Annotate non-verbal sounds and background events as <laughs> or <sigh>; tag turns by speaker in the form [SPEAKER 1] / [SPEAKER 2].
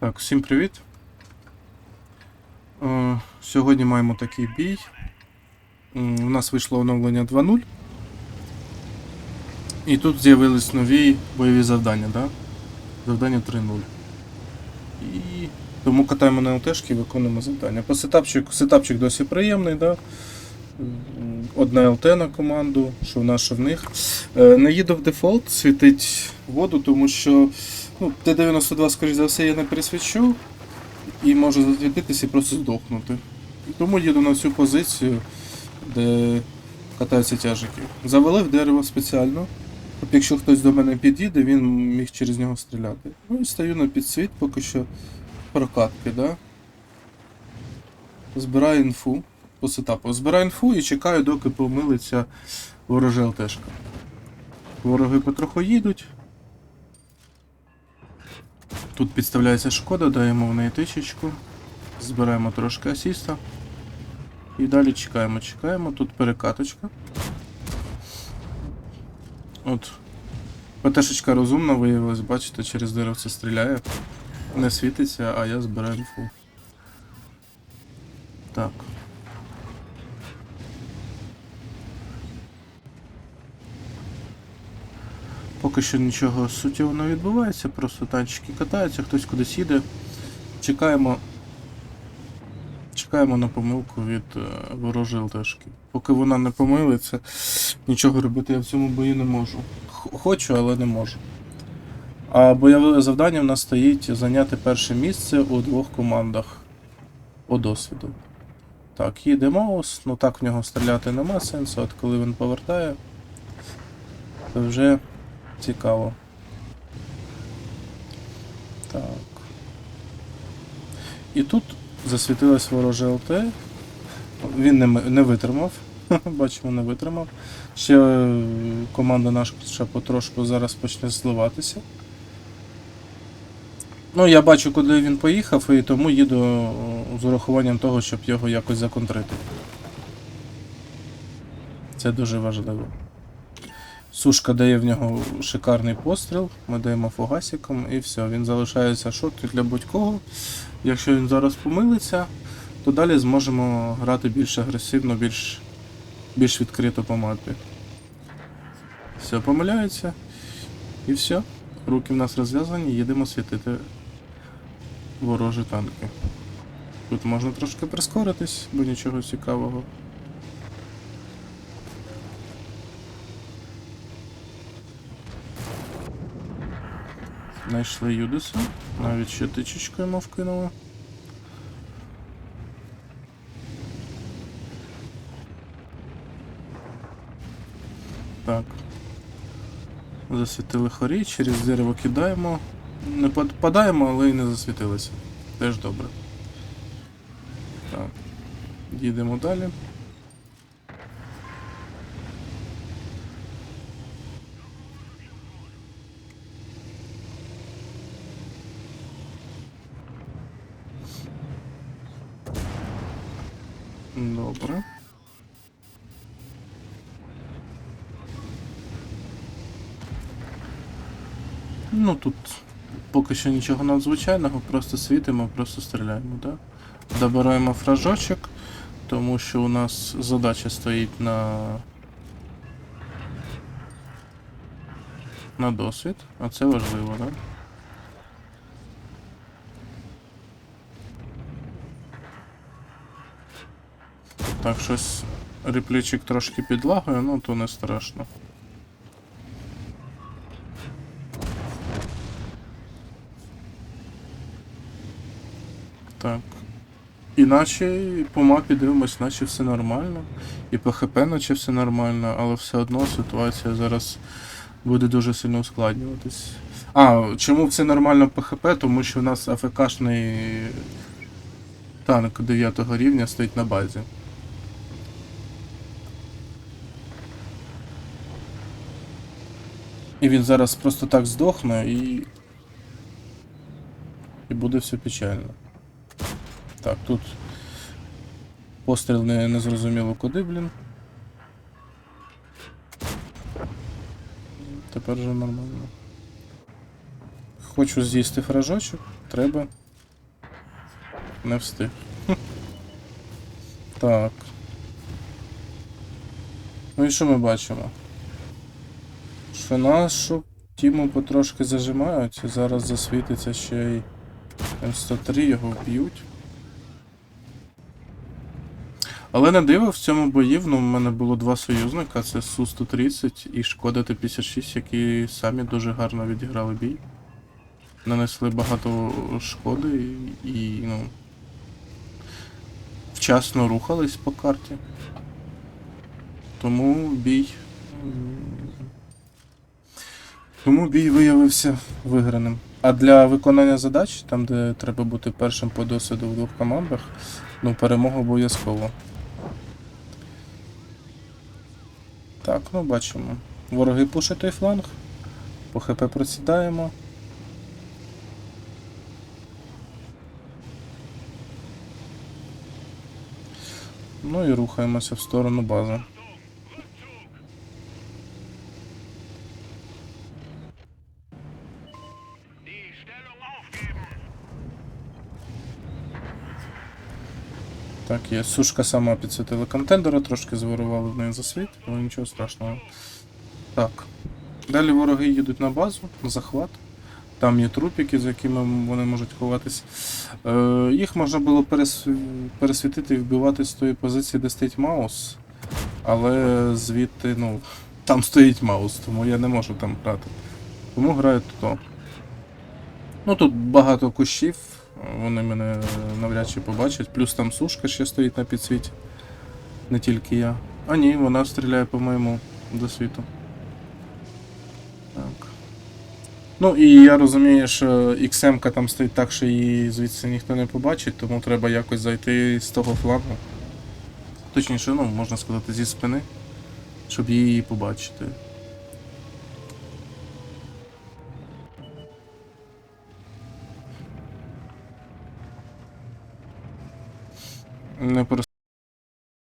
[SPEAKER 1] Так, всім привіт. Е, сьогодні маємо такий бій. У нас вийшло оновлення 2.0. І тут з'явились нові бойові завдання, да? Завдання 3.0. І тому катаємо на ЛТшки і виконуємо завдання. По сетапчику, сетапчик досі приємний, да? Одна ЛТ на команду, що в нас, що в них. Е, Не їду в дефолт, світить воду, тому що ну, Т-92, скоріш за все, я не пересвічу і можу засвітитися і просто здохнути. Тому їду на цю позицію, де катаються тяжики. Завалив дерево спеціально. Щоб якщо хтось до мене під'їде, він міг через нього стріляти. Ну і стою на підсвіт, поки що прокатки, да? Збираю інфу по сетапу. Збираю інфу і чекаю, доки помилиться ворожа ЛТшка. Вороги потроху їдуть. Тут підставляється шкода, даємо в неї тичечку. Збираємо трошки асіста. І далі чекаємо, чекаємо. Тут перекаточка. От. ПТшечка розумна виявилась, бачите, через деревце стріляє. Не світиться, а я збираю інфу. Так. Поки що нічого суттєвого не відбувається, просто танчики катаються, хтось кудись їде. Чекаємо. Чекаємо на помилку від е, ворожої ЛТшки. Поки вона не помилиться, нічого робити я в цьому бою не можу. Хочу, але не можу. А бойове завдання в нас стоїть зайняти перше місце у двох командах по досвіду. Так, їде Маус, ну так в нього стріляти нема сенсу, от коли він повертає, то вже Цікаво. Так. І тут засвітилась ворожа ЛТ. Він не, не витримав. <laughs> Бачимо, не витримав. Ще е, команда наша потрошку зараз почне зливатися. Ну, я бачу, куди він поїхав, і тому їду е, з урахуванням того, щоб його якось законтрити. Це дуже важливо. Сушка дає в нього шикарний постріл, ми даємо фугасиком і все, він залишається шотки для будь-кого. Якщо він зараз помилиться, то далі зможемо грати більш агресивно, більш, більш відкрито по мапі. Все, помиляється. І все. Руки в нас розв'язані, їдемо світити ворожі танки. Тут можна трошки прискоритись, бо нічого цікавого. Знайшли Юдиса. Навіть ще тичечку йому вкинули. Так. Засвітили хорі, через дерево кидаємо. Не попадаємо, але й не засвітилися. Теж добре. Так. Їдемо далі. Добре. Ну тут поки що нічого надзвичайного, просто світимо, просто стріляємо, так? Добираємо фражочок, тому що у нас задача стоїть на. На досвід, а це важливо, так? Так, щось реплічик трошки підлагує, ну то не страшно. Так. Іначе по мапі дивимось, наче все нормально. І по ХП наче все нормально, але все одно ситуація зараз буде дуже сильно ускладнюватись. А, чому все нормально по ХП? Тому що у нас АФКшний танк 9 рівня стоїть на базі. І він зараз просто так здохне і. І буде все печально. Так, тут постріл не, не зрозуміло куди, блін. Тепер вже нормально. Хочу з'їсти фражочок, треба. Не встиг. <laughs> Так. Ну і що ми бачимо? Що нашу тіму потрошки зажимають, зараз засвітиться ще й М103, його вб'ють. Але не диво, в цьому бої ну, в мене було два союзника, це Су-130 і Шкода Т-56, які самі дуже гарно відіграли бій. Нанесли багато шкоди і ну, вчасно рухались по карті. Тому бій. Тому бій виявився виграним. А для виконання задач, там, де треба бути першим по досвіду в двох командах, ну, перемога обов'язково. Так, ну бачимо. Вороги пушать той фланг. По ХП просідаємо. Ну і рухаємося в сторону бази. Так, є. Сушка сама підсвітила контендера, трошки зворували в неї засвіт, але нічого страшного. Так. Далі вороги їдуть на базу, на захват. Там є трупіки, за якими вони можуть ховатись. Е, їх можна було пересвітити і вбивати з тої позиції, де стоїть Маус. Але звідти, ну, там стоїть Маус, тому я не можу там грати. Тому граю тут. Ну тут багато кущів, вони мене навряд чи побачать. Плюс там сушка ще стоїть на підсвіті. Не тільки я. А ні, вона стріляє по моєму досвіту. Так. Ну і я розумію, що XM там стоїть так, що її звідси ніхто не побачить, тому треба якось зайти з того флангу. Точніше, ну, можна сказати, зі спини, щоб її побачити. Не